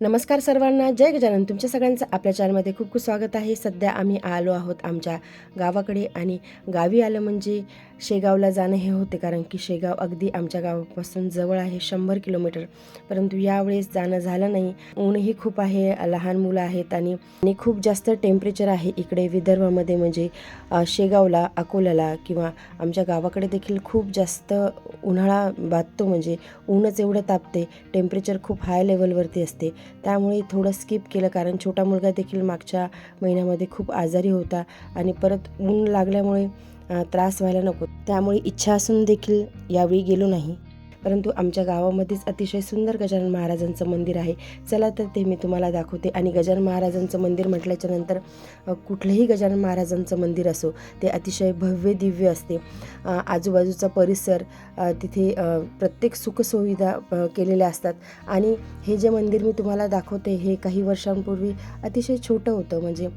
नमस्कार सर्वांना. जय गजानन. तुमच्या सगळ्यांचं आपल्या चॅनलमध्ये खूप खूप स्वागत आहे. सध्या आम्ही आलो आहोत आमच्या गावाकडे आणि गावी आलं म्हणजे शेगावला जाणं हे होते कारण की शेगाव अगदी आमच्या गावापासून जवळ आहे शंभर किलोमीटर. परंतु यावेळेस जाणं झालं नाही. ऊनही खूप आहे लहान मुलं आहेत आणि खूप जास्त टेम्परेचर आहे इकडे विदर्भामध्ये म्हणजे शेगावला अकोल्याला किंवा आमच्या गावाकडे देखील खूप जास्त उन्हाळा बाधतो म्हणजे ऊनच एवढं तापते टेम्परेचर खूप हाय लेवलवरती असते. त्यामुळे थोडं स्किप केलं. कारण छोटा मुलगा देखील मागच्या महिन्यामध्ये खूप आजारी होता आणि परत ऊन लागल्यामुळे त्रास व्हायला नको. त्यामुळे इच्छा असून देखील यावेळी गेलो नाही. परंतु आमच्या गावामध्येच अतिशय सुंदर गजानन महाराजांचं मंदिर आहे. चला तर ते मी तुम्हाला दाखवते. आणि गजानन महाराजांचं मंदिर म्हटल्याच्या नंतर कुठलंही गजानन महाराजांचं मंदिर असो ते अतिशय भव्य दिव्य असते. आजूबाजूचा परिसर तिथे प्रत्येक सुखसुविधा केलेल्या असतात. आणि हे जे मंदिर मी तुम्हाला दाखवते हे काही वर्षांपूर्वी अतिशय छोटं होतं. म्हणजे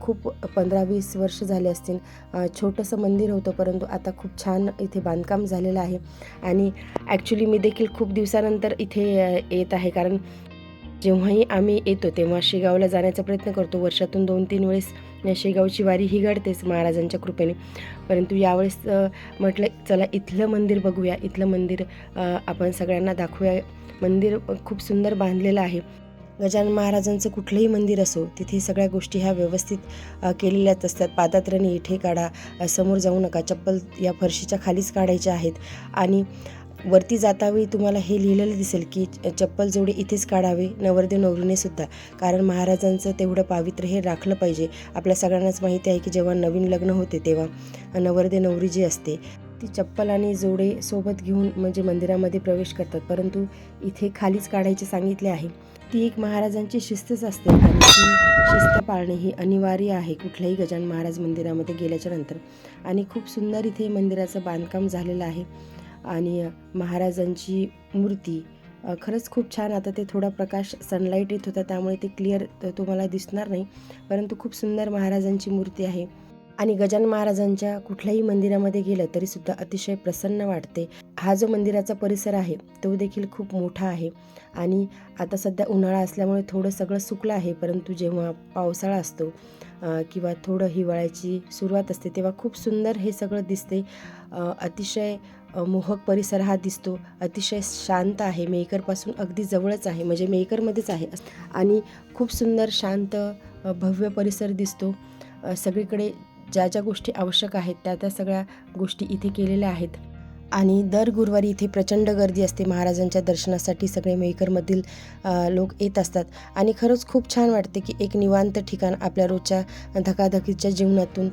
खूप पंधरा वीस वर्ष झाले असतील. छोटंसं मंदिर होतं परंतु आता खूप छान इथे बांधकाम झालेलं आहे. आणि ॲक्च्युली मी देखील खूप दिवसानंतर इथे येत आहे. कारण जेव्हाही आम्ही येतो तेव्हा शेगावला जाण्याचा प्रयत्न करतो. वर्षातून दोन तीन वेळेस शेगावची वारी ही घडतेच महाराजांच्या कृपेने. परंतु यावेळेस म्हटलं चला इथलं मंदिर बघूया. इथलं मंदिर आपण सगळ्यांना दाखवूया. मंदिर खूप सुंदर बांधलेलं आहे. गजानन महाराजांचं कुठलंही मंदिर असो तिथे सगळ्या गोष्टी ह्या व्यवस्थित केलेल्याच असतात. पादात्रणी इथे काढा समोर जाऊ नका. चप्पल या फरशीच्या खालीच काढायच्या आहेत. आणि वरती जातावेळी तुम्हाला हे लिहिलेलं दिसेल की चप्पल जोडे इथेच काढावे नवरदेव नवरीने सुद्धा. कारण महाराजांचं तेवढं पावित्र्य हे राखलं पाहिजे. आपल्या सगळ्यांनाच माहिती आहे की जेव्हा नवीन लग्न होते तेव्हा नवरदेव नवरी जी असते ती चप्पल आणि जोडे सोबत घेऊन म्हणजे मंदिरामध्ये प्रवेश करतात. परंतु इथे खालीच काढायचे सांगितले आहे. ती एक महाराजांची शिस्तच असते आणि ती शिस्त पाळणे ही अनिवार्य आहे कुठल्याही गजान महाराज मंदिरामध्ये गेल्याच्यानंतर. आणि खूप सुंदर इथे मंदिराचं बांधकाम झालेलं आहे आणि महाराजांची मूर्ती खरंच खूप छान. आता ते थोडा प्रकाश सनलाईट येत होता त्यामुळे ते क्लिअर तुम्हाला दिसणार नाही. परंतु खूप सुंदर महाराजांची मूर्ती आहे. आणि गजानन महाराजांच्या कुठल्याही मंदिरामध्ये गेलं तरी सुद्धा अतिशय प्रसन्न वाटते. हा जो मंदिराचा परिसर आहे तो देखील खूप मोठा आहे. आणि आता सध्या उन्हाळा असल्यामुळे थोडं सगळं सुकलं आहे परंतु जेव्हा पावसाळा असतो किंवा थोडं हिवाळ्याची सुरुवात असते तेव्हा खूप सुंदर हे सगळं दिसते. अतिशय मोहक परिसर हा दिसतो. अतिशय शांत आहे. मेहकरपासून अगदी जवळच आहे. म्हणजे मेहकरमध्येच आहे. आणि खूप सुंदर शांत भव्य परिसर दिसतो. सगळीकडे ज्या ज्या गोष्टी आवश्यक आहेत त्या त्या सगळ्या गोष्टी इथे केलेल्या आहेत. आणि दर गुरुवारी इथे प्रचंड गर्दी असते महाराजांच्या दर्शनासाठी. सगळे मेहकरमधील लोक येत असतात. आणि खरंच खूप छान वाटते की एक निवांत ठिकाण आपल्या रोजच्या धकाधकीच्या जीवनातून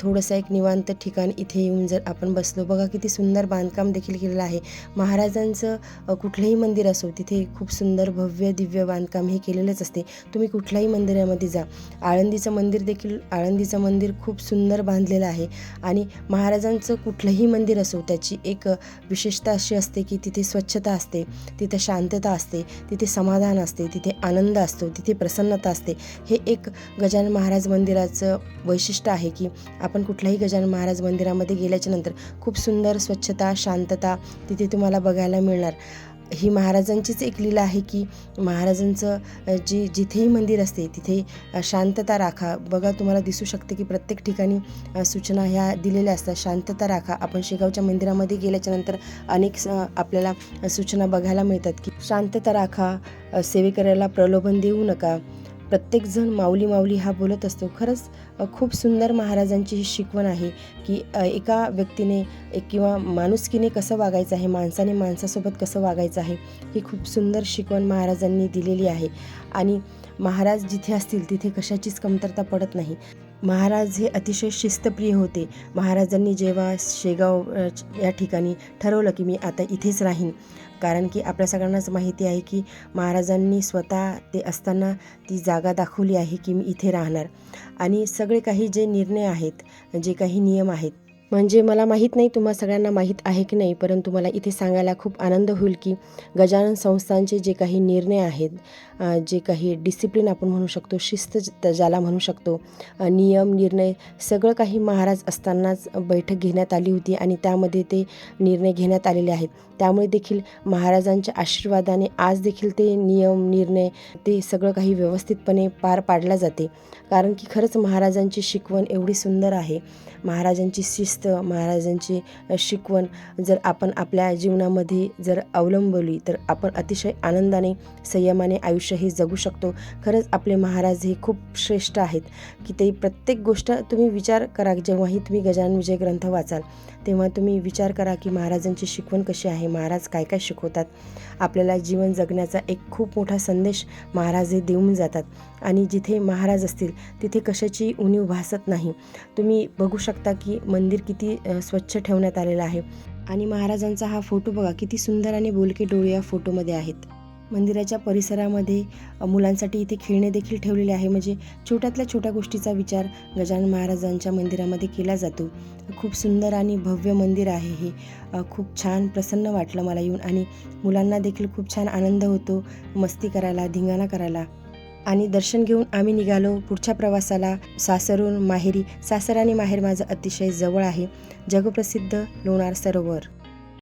थोडंसं एक निवांत ठिकाण इथे येऊन जर आपण बसलो. बघा किती सुंदर बांधकाम देखील केलेलं आहे. महाराजांचं कुठलंही मंदिर असो तिथे खूप सुंदर भव्य दिव्य बांधकाम हे केलेलंच असते. तुम्ही कुठल्याही मंदिरामध्ये जा. आळंदीचं मंदिर देखील आळंदीचं मंदिर खूप सुंदर बांधलेलं आहे. आणि महाराजांचं कुठलंही मंदिर असो त्याची एक एक विशेषता अशी असते की तिथे स्वच्छता असते तिथे शांतता असते तिथे समाधान असते तिथे आनंद असतो तिथे प्रसन्नता असते. हे एक गजानन महाराज मंदिराचं वैशिष्ट्य आहे की आपण कुठल्याही गजानन महाराज मंदिरामध्ये गेल्याच्यानंतर खूप सुंदर स्वच्छता शांतता तिथे तुम्हाला बघायला मिळणार. ही महाराजांचीच एक लीला आहे की महाराजांचं जी जिथेही मंदिर असते तिथे शांतता राखा. बघा तुम्हाला दिसू शकते की प्रत्येक ठिकाणी सूचना ह्या दिलेल्या असतात. शांतता राखा. आपण शेगावच्या मंदिरामध्ये गेल्याच्यानंतर अनेक आपल्याला सूचना बघायला मिळतात की शांतता राखा सेवेकऱ्याला प्रलोभन देऊ नका. प्रत्येकजण माऊली माऊली हा बोलत असतो. खरंच खूप सुंदर महाराजांची ही शिकवण आहे की एका व्यक्तीने एक किंवा माणुसकीने कसं वागायचं आहे माणसाने माणसासोबत कसं वागायचं आहे ही खूप सुंदर शिकवण महाराजांनी दिलेली आहे. आणि महाराज जिथे असतील तिथे कशाचीच कमतरता पडत नाही. महाराज हे अतिशय शिस्तप्रिय होते. महाराजांनी जेव्हा शेगाव या ठिकाणी ठरवलं की मी आता इथेच राहीन. कारण की आपल्या सगळ्यांनाच माहिती आहे की महाराजांनी स्वतः ते असताना ती जागा दाखवली आहे की मी इथे राहणार. आणि सगळे काही जे निर्णय आहेत जे काही नियम आहेत म्हणजे मला माहीत नाही तुम्हा सगळ्यांना माहीत आहे की नाही परंतु मला इथे सांगायला खूप आनंद होईल की गजानन संस्थांचे जे काही निर्णय आहेत जे काही डिसिप्लिन आपण म्हणू शकतो शिस्त ज- ज्याला म्हणू शकतो नियम निर्णय सगळं काही महाराज असतानाच बैठक घेण्यात आली होती आणि त्यामध्ये ते निर्णय घेण्यात आलेले आहेत. त्यामुळे देखील महाराजांच्या आशीर्वादाने आज देखील ते नियम निर्णय ते सगळं काही व्यवस्थितपणे पार पाडल्या जाते. कारण की खरंच महाराजांची शिकवण एवढी सुंदर आहे महाराजांची शिस्त महाराजांची शिकवण जर आपण आपल्या जीवनामध्ये जर अवलंबली तर आपण अतिशय आनंदाने संयमाने आयुष्य हे जगू शकतो. खरंच आपले महाराज हे खूप श्रेष्ठ आहेत की ते प्रत्येक गोष्ट तुम्ही विचार करा जेव्हाही तुम्ही गजानन विजय ग्रंथ वाचाल तेव्हा तुम्ही विचार करा की महाराजांची शिकवण कशी आहे महाराज काय काय शिकवतात. आपल्याला जीवन जगण्याचा एक खूप मोठा संदेश महाराज हे देऊन जातात. आणि जिथे महाराज असतील तिथे कशाची उणीव भासत नाही. तुम्ही बघू शकता की मंदिर किती स्वच्छ ठेवण्यात आलेलं आहे. आणि महाराजांचा हा फोटो बघा किती सुंदर आणि बोलके डोळे या फोटोमध्ये आहेत. मंदिराच्या परिसरामध्ये मुलांसाठी इथे खेळणे देखील ठेवलेले आहे. म्हणजे छोट्यातल्या छोट्या गोष्टीचा विचार गजानन महाराजांच्या मंदिरामध्ये केला जातो. खूप सुंदर आणि भव्य मंदिर आहे हे. खूप छान प्रसन्न वाटलं मला येऊन. आणि मुलांना देखील खूप छान आनंद होतो. मस्ती करायला धिंगाणा करायला. आणि दर्शन घेऊन आम्ही निघालो. पुढच्या प्रवासाला सासरून माहेरी. सासर आणि माहेर माझं अतिशय जवळ आहे. जगप्रसिद्ध लोणार सरोवर.